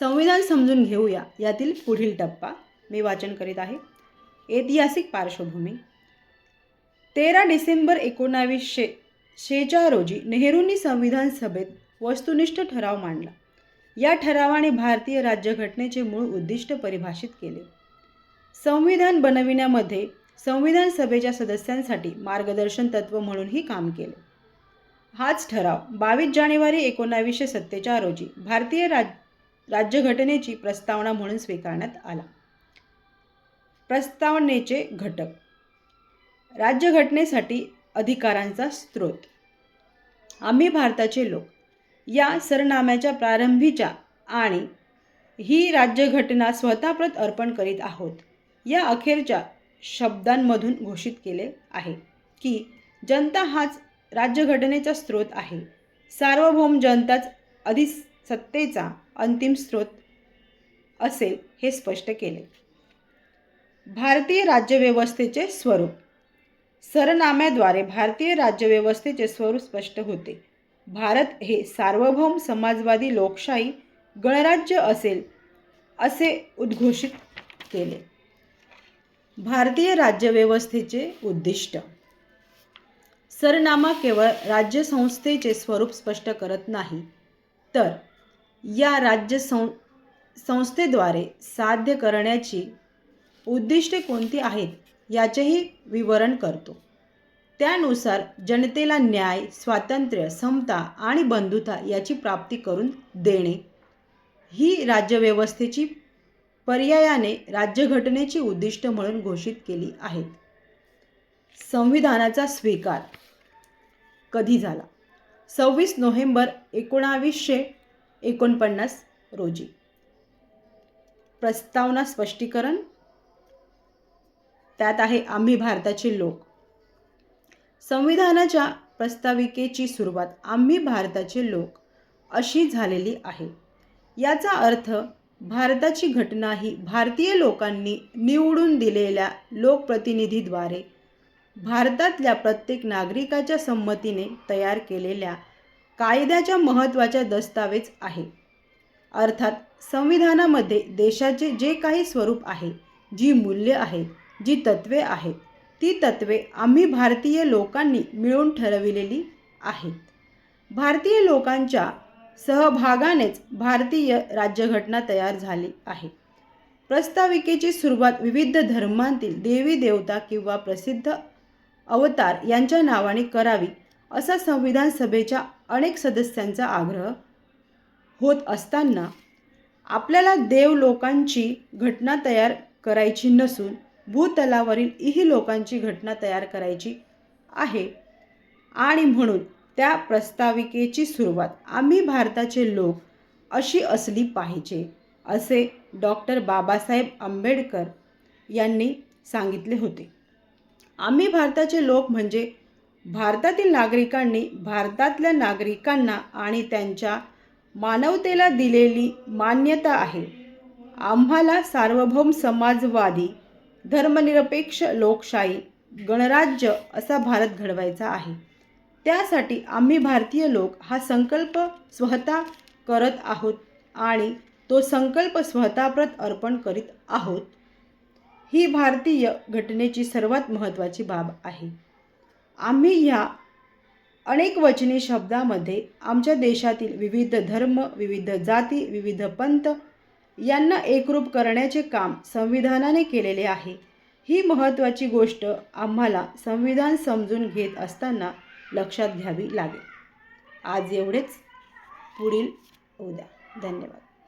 संविधान समजून घेऊया. यातील पुढील टप्पा मी वाचन करीत आहे. ऐतिहासिक पार्श्वभूमी. तेरा डिसेंबर एकोणावीसशे शेच्या रोजी नेहरूंनी संविधान सभेत वस्तुनिष्ठ ठराव मांडला. या ठरावाने भारतीय राज्यघटनेचे मूळ उद्दिष्ट परिभाषित केले. संविधान बनविण्यामध्ये संविधान सभेच्या सदस्यांसाठी मार्गदर्शन तत्त्व म्हणूनही काम केले. हाच ठराव बावीस जानेवारी एकोणावीसशे सत्तेचाळ रोजी भारतीय राज राज्यघटनेची प्रस्तावना म्हणून स्वीकारण्यात आला. प्रस्तावनेचे घटक. राज्यघटनेसाठी अधिकारांचा स्रोत. आम्ही भारताचे लोक. या सरनाम्याच्या प्रारंभीच्या आणि ही राज्यघटना स्वतःप्रत अर्पण करीत आहोत या अखेरच्या शब्दांमधून घोषित केले आहे की जनता हाच राज्यघटनेचा स्रोत आहे. सार्वभौम जनताच अधिस सत्तेचा अंतिम स्रोत असेल हे स्पष्ट केले. भारतीय राज्यव्यवस्थेचे स्वरूप. सरनाम्याद्वारे भारतीय राज्यव्यवस्थेचे स्वरूप स्पष्ट होते. भारत हे सार्वभौम समाजवादी लोकशाही गणराज्य असेल असे उद्घोषित केले. भारतीय राज्यव्यवस्थेचे उद्दिष्ट. सरनामा केवळ राज्यसंस्थेचे स्वरूप स्पष्ट करत नाही तर या राज्य सं संस्थेद्वारे साध्य करण्याची उद्दिष्टे कोणती आहेत याचेही विवरण करतो. त्यानुसार जनतेला न्याय स्वातंत्र्य समता आणि बंधुता याची प्राप्ती करून देणे ही राज्यव्यवस्थेची पर्यायाने राज्यघटनेची उद्दिष्ट म्हणून घोषित केली आहेत. संविधानाचा स्वीकार कधी झाला? सव्वीस नोव्हेंबर एकोणावीसशे एकोणपन्नास रोजी. प्रस्तावना स्पष्टीकरण. त्यात आहे आम्ही भारताचे लोक. संविधानाच्या प्रस्ताविकेची सुरुवात आम्ही भारताचे लोक अशी झालेली आहे. याचा अर्थ भारताची घटना ही भारतीय लोकांनी निवडून दिलेल्या लोकप्रतिनिधीद्वारे भारतातल्या प्रत्येक नागरिकाच्या संमतीने तयार केलेल्या कायद्याच्या महत्त्वाच्या दस्तावेज आहे. अर्थात संविधानामध्ये देशाचे जे काही स्वरूप आहे जी मूल्य आहेत जी तत्त्वे आहेत ती तत्त्वे आम्ही भारतीय लोकांनी मिळून ठरविलेली आहेत. भारतीय लोकांच्या सहभागानेच भारतीय राज्यघटना तयार झाली आहे. प्रस्ताविकेची सुरुवात विविध धर्मांतील देवी देवता किंवा प्रसिद्ध अवतार यांच्या नावाने करावी असा संविधान सभेच्या अनेक सदस्यांचा आग्रह होत असताना आपल्याला देव लोकांची घटना तयार करायची नसून भूतलावरील इही लोकांची घटना तयार करायची आहे. आणि म्हणून त्या प्रस्ताविकेची सुरुवात आम्ही भारताचे लोक अशी असली पाहिजे असे डॉक्टर बाबासाहेब आंबेडकर यांनी सांगितले होते. आम्ही भारताचे लोक म्हणजे भारतातील नागरिकांनी भारतातल्या नागरिकांना आणि त्यांच्या मानवतेला दिलेली मान्यता आहे. आम्हाला सार्वभौम समाजवादी धर्मनिरपेक्ष लोकशाही गणराज्य असा भारत घडवायचा आहे. त्यासाठी आम्ही भारतीय लोक हा संकल्प स्वतः करत आहोत आणि तो संकल्प स्वतःप्रत अर्पण करीत आहोत. ही भारतीय घटनेची सर्वात महत्त्वाची बाब आहे. आम्ही ह्या अनेक वचनी शब्दामध्ये आमच्या देशातील विविध धर्म विविध जाती विविध पंथ यांना एकरूप करण्याचे काम संविधानाने केलेले आहे. ही महत्त्वाची गोष्ट आम्हाला संविधान समजून घेत असताना लक्षात घ्यावी लागेल. आज एवढेच. पुढील उद्या. धन्यवाद.